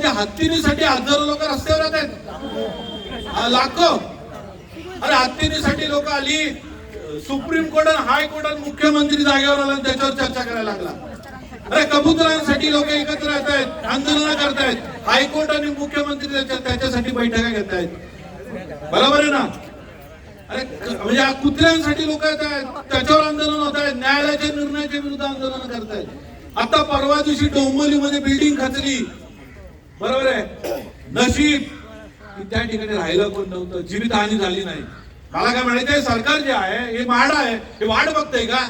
मध्ये हत्तीनीसाठी हजारो लोक रस्त्यावर येत आहेत. लाखो. अरे हत्तीनीसाठी लोक आली. सुप्रीम कोर्ट आणि हायकोर्ट आणि मुख्यमंत्री जागेवर आला त्याच्यावर चर्चा करायला लागला. अरे कबुतरांसाठी लोक एकत्र येत आहेत आंदोलन करतायत हायकोर्ट आणि मुख्यमंत्री त्याच्यासाठी बैठका घेत आहेत. बरोबर आहे ना? अरे म्हणजे कुत्र्यांसाठी लोक येत आहेत त्याच्यावर आंदोलन होत आहेत न्यायालयाच्या निर्णयाच्या विरुद्ध आंदोलन करतायत आता परवा दिवशी डोंबोलीमध्ये बिल्डिंग खचली. बरोबर आहे. नशीब त्या ठिकाणी राहिलं पण नव्हतं जीवितहानी झाली नाही. मला काय म्हणायचं सरकार जे आहे हे माड आहे हे वाढ बघतय का?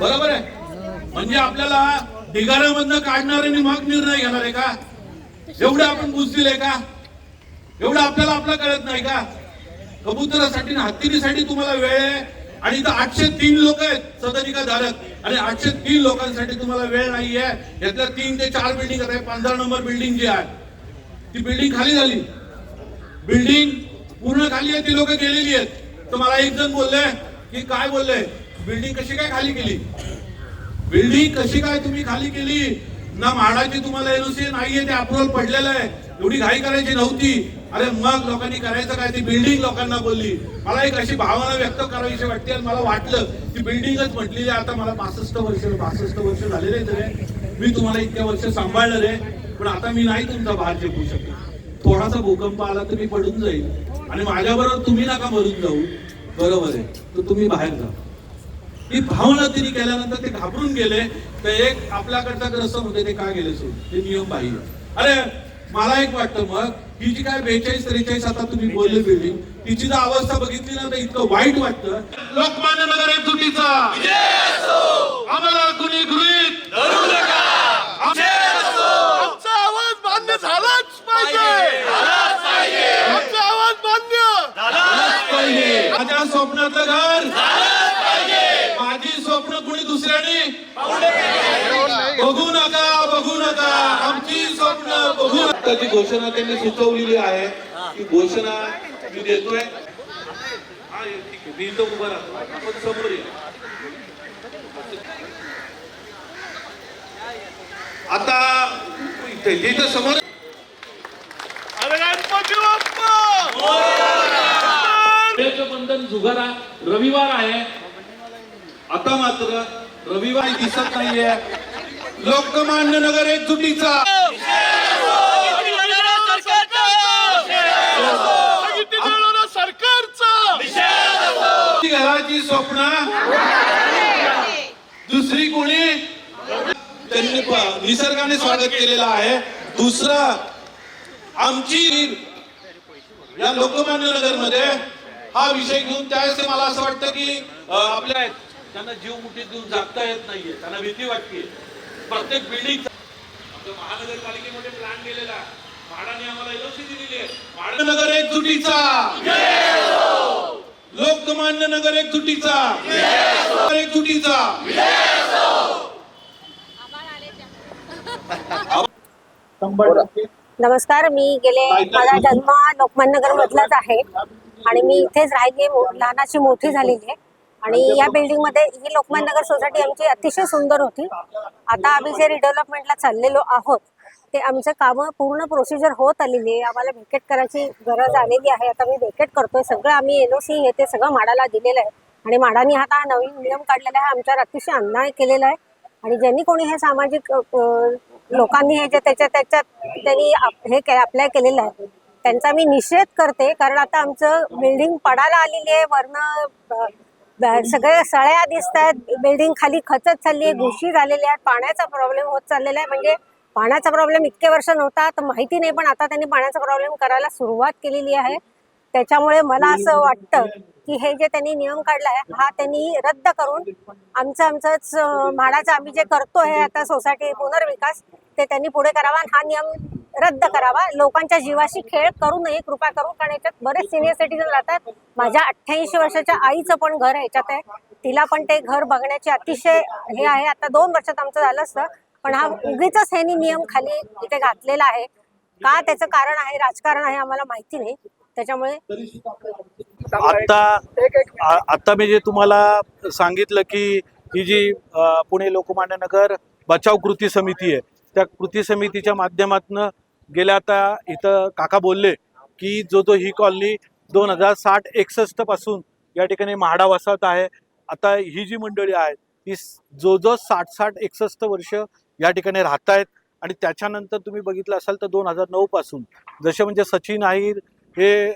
बरोबर आहे. म्हणजे आपल्याला ढिगाऱ्यामधनं काढणार आणि मग निर्णय घेणार आहे का? एवढं आपण बुजदिल आहे का? एवढं आपल्याला आपलं कळत नाही का? कबुतरासाठी हत्तीसाठी तुम्हाला वेळ आहे? आणि इथं आठशे तीन लोक आहेत सदनिका धारक आणि आठशे तीन लोकांसाठी तुम्हाला वेळ नाही आहे यातल्या तीन ते चार बिल्डिंग आहे पंधरा नंबर बिल्डिंग जी आहे ती बिल्डिंग खाली झाली. बिल्डिंग पूर्ण खाली आहे ती लोक गेलेली आहेत. तर मला एक जण बोलले की काय बोलले? बिल्डिंग कशी काय खाली केली? बिल्डिंग कशी काय तुम्ही खाली केली? ना म्हाडाची तुम्हाला एनओसी नाहीये ते अप्रुव्हल पडलेलं आहे. एवढी घाई करायची नव्हती. अरे मग लोकांनी करायचं काय? ती बिल्डिंग लोकांना बोलली. मला एक अशी भावना व्यक्त करावीशी वाटते आणि मला वाटलं ती बिल्डिंगच म्हटलेली आहे. आता मला पासष्ट वर्ष पासष्ट वर्ष झालेले आहेत मी तुम्हाला इतक्या वर्ष सांभाळलं रे. पण आता मी नाही तुमचा भार झेपू शकत. थोडासा भूकंप आला तर मी पडून जाईल. आणि माझ्याबरोबर तुम्ही नका मरून जाऊ. बरोबर आहे. तर तुम्ही बाहेर जा. ही भावना तिने केल्यानंतर ते घाबरून गेले. तर एक आपल्याकडचा ग्रस्त होते ते का गेले सोड? ते नियम बाह्य. अरे मला एक वाटतं मग ही जी काय बेचाळीस त्रेचाळीस आता तुम्ही बोलले बिल्डिंग तिची जर अवस्था बघितली ना तर इतकं वाईट वाटतं. लोकमान्य नगर एक चुकीचा आम्हाला कुणी गृहित आमचा आवाज मान्य झालाच पाहिजे आमचा आवाज मान्य माझ्या स्वप्नातलं घर माझी स्वप्न कुणी दुसऱ्याने बघू नका बघू नका आमची स्वप्न जी घोषणा त्यांनी सुचवलेली आहे. ती घोषणा मी देतोय. हा. मी इथं उभं राहतो. आपण समोर ये. आता इथे इथं समोर बंधन जुगारा रविवार आहे. आता मात्र रविवार दिसत नाहीये. लोकमान्य नगर एक घराची स्वप्न? दुसरी कोणी? त्यांनी निसर्गाने स्वागत केलेलं आहे. दुसरं आमची या लोकमान्य नगरमध्ये हा विषय घेऊन त्यावेळेस मला असं वाटतं की आपल्या त्यांना जीव मुठीत घेऊन जागता येत नाहीये त्यांना भीती वाटते. प्रत्येक बिल्डिंग महानगरपालिकेमध्ये प्लॅन केलेला आहे. म्हाडाने आम्हाला एलओसी दिलेली आहे. म्हाडा नगर एक चुकीचा लोकमान्य नगर एक तुटीचा. एक तुटीचा. नमस्कार मी गेले माझा जन्म लोकमान्य नगर मधलाच आहे. आणि मी इथेच राहिली लहानाची मोठी झालेली आहे. आणि या बिल्डिंगमध्ये ही लोकमान्यनगर सोसायटी आमची अतिशय सुंदर होती. आता आम्ही जे रिडेव्हलपमेंटला चाललेलो आहोत ते आमचं कामं पूर्ण प्रोसिजर होत आलेली आहे. आम्हाला व्हेकेट करायची गरज आलेली आहे. आता मी व्हेकेट करतोय. सगळं आम्ही एल ओ सी हे ते सगळं माडाला दिलेलं आहे. आणि माडाने आता हा नवीन नियम काढलेला आहे. आमच्यावर अतिशय अन्याय केलेला आहे. आणि ज्यांनी कोणी हे सामाजिक लोकांनी हे जे त्याच्या त्याच्यात त्यांनी हे अप्लाय केलेलं आहे. त्यांचा मी निषेध करते. कारण आता आमचं बिल्डिंग पडायला आलेली आहे. वरनं सगळ्या सगळे सळ्या दिसत आहेत बिल्डिंग खाली खचत चालली आहे. घुशी झालेल्या आहेत. पाण्याचा प्रॉब्लेम होत चाललेला आहे. म्हणजे पाण्याचा प्रॉब्लेम इतके वर्ष नव्हता तर माहिती नाही पण आता त्यांनी पाण्याचा प्रॉब्लेम करायला सुरुवात केलेली आहे. त्याच्यामुळे मला असं वाटतं की हे जे त्यांनी नियम काढला आहे हा त्यांनी रद्द करून आमचं आमचंच म्हाडाचं आम्ही जे करतोय आता सोसायटी पुनर्विकास ते त्यांनी पुढे करावा आणि हा नियम रद्द करावा. लोकांच्या जीवाशी खेळ करू नये कृपा करून कारण याच्यात बरेच सिनियर सिटीजन राहतात. माझ्या अठ्ठ्याऐंशी वर्षाच्या आईचं पण घर याच्यात आहे. तिला पण ते घर बघण्याची अतिशय हे आहे. आता दोन वर्षात आमचं झालं असतं. पण हा उगीच ह्यांनी नियम खाली इथे घातलेला आहे. का त्याचं कारण आहे राजकारण आहे आम्हाला माहिती नाही. त्याच्यामुळे आता आता मी जे तुम्हाला सांगितलं की ही जी पुणे लोकमान्य नगर बचाव कृती समिती आहे त्या कृती समितीच्या माध्यमातून गेल्या आता इथं काका बोलले की जो जो ही कॉलनी दोन हजार साठ एकसष्टपासून या ठिकाणी म्हाडा वसाहत आहे. आता ही जी मंडळी आहेत ती जो जो साठ साठ एकसष्ट वर्ष या ठिकाणी राहत आहेत आणि त्याच्यानंतर तुम्ही बघितलं असाल तर दोन हजार नऊ पासून जसे म्हणजे सचिन अहिर हे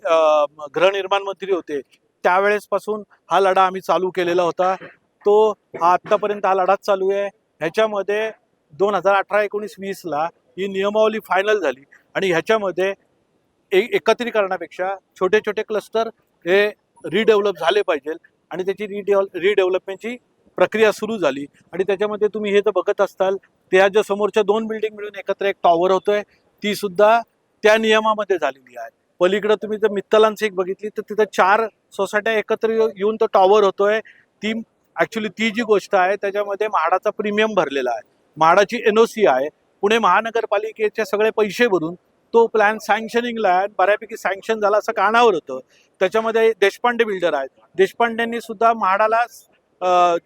गृहनिर्माण मंत्री होते त्यावेळेसपासून हा लढा आम्ही चालू केलेला होता. तो हा आत्तापर्यंत हा लढाच चालू आहे. ह्याच्यामध्ये दोन हजार अठरा एकोणीस वीसला ही नियमावली फायनल झाली. आणि ह्याच्यामध्ये ए- एकत्रीकरणापेक्षा छोटे छोटे क्लस्टर हे रिडेव्हलप झाले पाहिजे. आणि त्याची रिडेव्हल रिडेव्हलपमेंटची प्रक्रिया सुरू झाली. आणि त्याच्यामध्ये तुम्ही हे तर बघत असताल त्याच्या समोरच्या दोन बिल्डिंग मिळून एकत्र एक टॉवर होतोय ती सुद्धा त्या नियमामध्ये झालेली आहे. पलीकडं तुम्ही जर मित्तलांची एक बघितली तर तिथं चार सोसायट्या एकत्र येऊन तो टॉवर होतोय. ती ऍक्च्युली ती जी गोष्ट आहे त्याच्यामध्ये म्हाडाचा प्रीमियम भरलेला आहे. म्हाडाची एनओसी आहे. पुणे महानगरपालिकेचे सगळे पैसे भरून तो प्लॅन सँक्शनिंगला आहे. बऱ्यापैकी सँक्शन झाला असं कानावर होतं. त्याच्यामध्ये देशपांडे बिल्डर आहेत. देशपांडेंनी सुद्धा म्हाडाला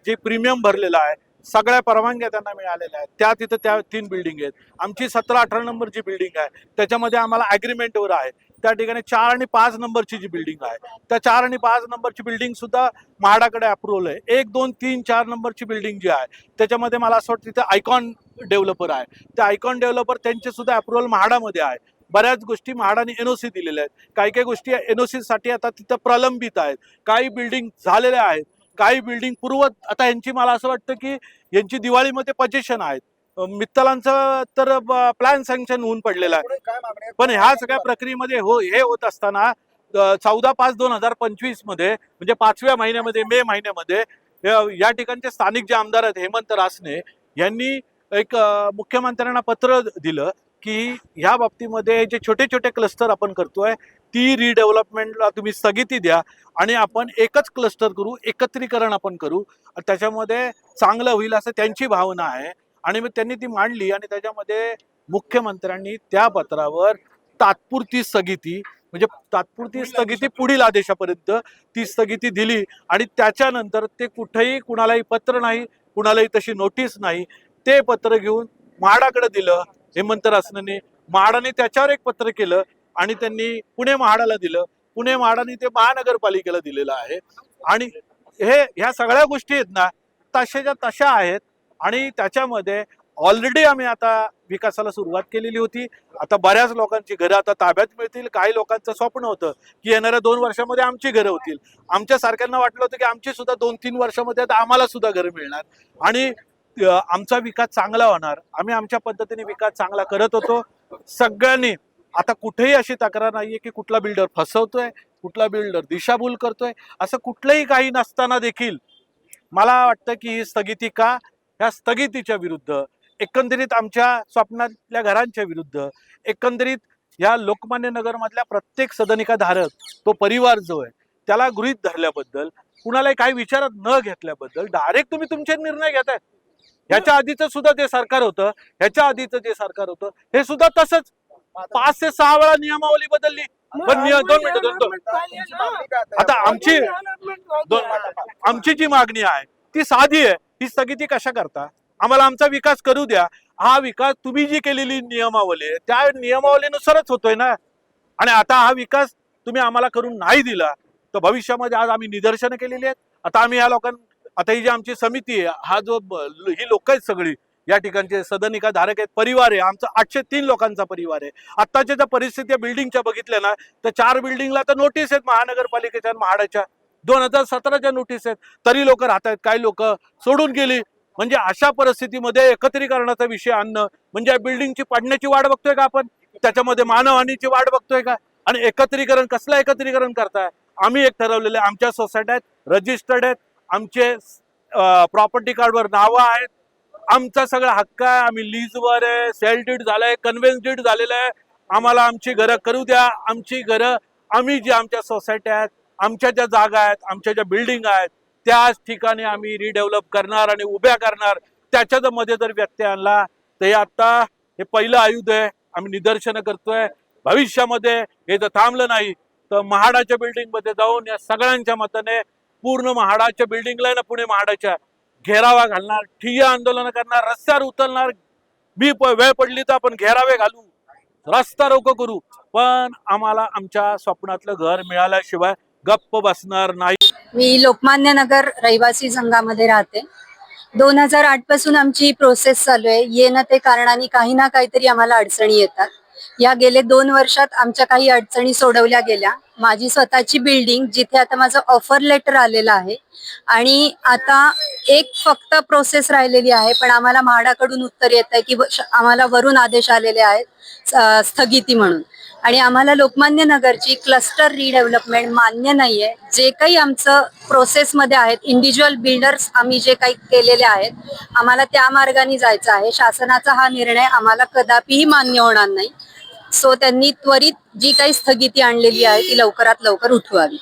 जे प्रीमियम भरलेलं आहे सगळ्या परवानग्या त्यांना मिळालेल्या आहेत. त्या तिथं त्या तीन बिल्डिंग आहेत. आमची सतरा अठरा नंबरची बिल्डिंग आहे. त्याच्यामध्ये आम्हाला ॲग्रीमेंटवर आहे. त्या ठिकाणी चार आणि पाच नंबरची जी बिल्डिंग आहे. त्या चार आणि पाच नंबरची बिल्डिंग सुद्धा म्हाडाकडे अप्रुव्हल आहे. एक दोन तीन चार नंबरची बिल्डिंग जी आहे त्याच्यामध्ये मला असं वाटतं तिथे आयकॉन डेव्हलपर आहे. त्या आयकॉन डेव्हलपर त्यांचे सुद्धा अप्रुव्हल म्हाडामध्ये आहे. बऱ्याच गोष्टी म्हाडाने एनओसी दिलेल्या आहेत. काही काही गोष्टी एनओसी साठी आता तिथं प्रलंबित आहेत. काही बिल्डिंग झालेल्या आहेत. काही बिल्डिंग पूर्वत आता यांची मला असं वाटतं की यांची दिवाळीमध्ये पजेशन आहेत. मित्तलांचं तर प्लॅन सँक्शन होऊन पडलेलं आहे. पण ह्या सगळ्या प्रक्रियेमध्ये हो हे होत असताना चौदा पाच दोन हजार पंचवीसमध्ये म्हणजे पाचव्या महिन्यामध्ये मे महिन्यामध्ये या- ठिकाणचे स्थानिक जे आमदार आहेत हेमंत रासने यांनी एक मुख्यमंत्र्यांना पत्र दिलं की ह्या बाबतीमध्ये जे छोटे छोटे क्लस्टर आपण करतोय ती रिडेव्हलपमेंटला तुम्ही स्थगिती द्या आणि आपण एकच क्लस्टर करू एकत्रीकरण आपण करू. त्याच्यामध्ये चांगलं होईल असं त्यांची भावना आहे. आणि मग त्यांनी ती मांडली आणि त्याच्यामध्ये मुख्यमंत्र्यांनी त्या पत्रावर तात्पुरती स्थगिती म्हणजे तात्पुरती स्थगिती पुढील आदेशापर्यंत ती स्थगिती दिली आणि त्याच्यानंतर ते कुठेही कुणालाही पत्र नाही कुणालाही तशी नोटीस नाही ते पत्र घेऊन म्हाडाकडे दिलं हेमंत रासनेने. म्हाडाने त्याच्यावर एक पत्र केलं आणि त्यांनी पुणे म्हाडाला दिलं. पुणे म्हाडाने ते महानगरपालिकेला दिलेलं आहे. आणि हे ह्या सगळ्या गोष्टी आहेत ना तशाच्या तशा आहेत. आणि त्याच्यामध्ये ऑलरेडी आम्ही आता विकासाला सुरुवात केलेली होती. आता बऱ्याच लोकांची घरं आता ताब्यात मिळतील. काही लोकांचं स्वप्न होतं की येणाऱ्या दोन वर्षामध्ये आमची घरं होतील. आमच्या सारख्यांना वाटलं होतं की आमची सुद्धा दोन तीन वर्षामध्ये आता आम्हाला सुद्धा घरं मिळणार. आणि आमचा विकास चांगला होणार. आम्ही आमच्या पद्धतीने विकास चांगला करत होतो. सगळ्यांनी आता कुठेही अशी तक्रार नाहीये की कुठला बिल्डर फसवतोय कुठला बिल्डर दिशाभूल करतोय असं कुठलंही काही नसताना देखील मला वाटतं की ही स्थगिती का? ह्या स्थगितीच्या विरुद्ध एकंदरीत आमच्या स्वप्नातल्या घरांच्या विरुद्ध एकंदरीत या लोकमान्य नगरमधल्या प्रत्येक सदनिका धारक तो परिवार जो आहे त्याला गृहीत धरल्याबद्दल कुणालाही काही विचारात न घेतल्याबद्दल डायरेक्ट तुम्ही तुमचे निर्णय घेताय. ह्याच्या आधीचं सुद्धा जे सरकार होतं ह्याच्या आधीचं जे सरकार होतं हे सुद्धा तसंच. पाच ते सहा वेळा नियमावली बदलली पण निय- दोन मिनिटं दोन दोन आता आमची दोन आमची जी मागणी आहे ती साधी आहे ही स्थगिती कशा करता आम्हाला आमचा विकास करू द्या हा विकास तुम्ही जी केलेली नियमावली आहे त्या नियमावलीनुसारच होतोय ना आणि आता हा विकास तुम्ही आम्हाला करून नाही दिला तर भविष्यामध्ये आज आम्ही निदर्शनं केलेली आहेत आता आम्ही या लोकां आता ही जी आमची समिती आहे हा जो ब- ही लोक आहेत सगळी या ठिकाणचे सदनिका धारक आहेत. परिवार आहे. आमचा आठशे तीन लोकांचा परिवार आहे. आत्ताच्या ज्या परिस्थिती बिल्डिंगच्या बघितल्या ना तर चार बिल्डिंगला तर नोटीस आहेत महानगरपालिकेच्या म्हाडाच्या. दोन हजार सतराच्या नोटीस आहेत. तरी लोक राहत आहेत. काही लोक सोडून गेली. म्हणजे अशा परिस्थितीमध्ये एकत्रीकरणाचा विषय आणणं म्हणजे या बिल्डिंगची पडण्याची वाट बघतोय का आपण? त्याच्यामध्ये मानवहानीची वाट बघतोय का? आणि एकत्रीकरण कसलं एकत्रीकरण करताय? आम्ही एक ठरवलेलं आहे. आमच्या सोसायट्या आहेत रजिस्टर्ड आहेत. आमचे प्रॉपर्टी कार्डवर नावं आहेत. आमचा सगळा हक्क आहे. आम्ही लीजवर आहे सेल डीड झालंय कन्व्हेन्स डीड झालेलं आहे. आम्हाला आमची घरं करू द्या. आमची घरं आम्ही जी आमच्या सोसायट्या आहेत आमच्या ज्या जागा आहेत आमच्या ज्या बिल्डिंग आहेत त्याच ठिकाणी आम्ही रिडेव्हलप करणार आणि उभ्या करणार. त्याच्यात मध्ये जर व्यत्यय आणला तर हे आता हे पहिलं आयुध आहे. आम्ही निदर्शनं करतोय. भविष्यामध्ये हे जर थांबलं नाही तर महाडाच्या बिल्डिंगमध्ये जाऊन या सगळ्यांच्या मताने पूर्ण महाडाच्या बिल्डिंगला आहे ना पुणे महाडाच्या. घेरावा घालणार ठिय्या आंदोलन करणार रस्त्यावर उतरणार. मी वेळ पडली तर आपण घेरावे घालू. रस्ता रोको करू. पण आम्हाला आमच्या स्वप्नातलं घर मिळाल्याशिवाय गप्प बसणार नाही. मी लोकमान्य नगर रहिवासी संघामध्ये राहते. दोन हजार आठपासून आमची प्रोसेस चालू आहे. येणं ते कारणाने काही ना काहीतरी आम्हाला अडचणी येतात. या गेले दोन वर्षात आमच्या काही अडचणी सोडवल्या गेल्या. माझी स्वतःची बिल्डिंग जिथे आता माझं ऑफर लेटर आलेलं आहे. आणि आता एक फक्त प्रोसेस राहिलेली आहे पण आम्हाला म्हाडाकडून उत्तर येत आहे की आम्हाला वरून आदेश आलेले आहेत स्थगिती म्हणून. आणि आम्हाला लोकमान्य नगरची क्लस्टर रिडेव्हलपमेंट मान्य नाहीये. जे काही आमचं प्रोसेसमध्ये आहेत इंडिव्हिज्युअल बिल्डर्स आम्ही जे काही केलेले आहेत आम्हाला त्या मार्गाने जायचं आहे. शासनाचा हा निर्णय आम्हाला कदापिही मान्य होणार नाही. सो त्यांनी त्वरित जी काही स्थगिती आणलेली आहे ती लवकरात लवकर उठवावी.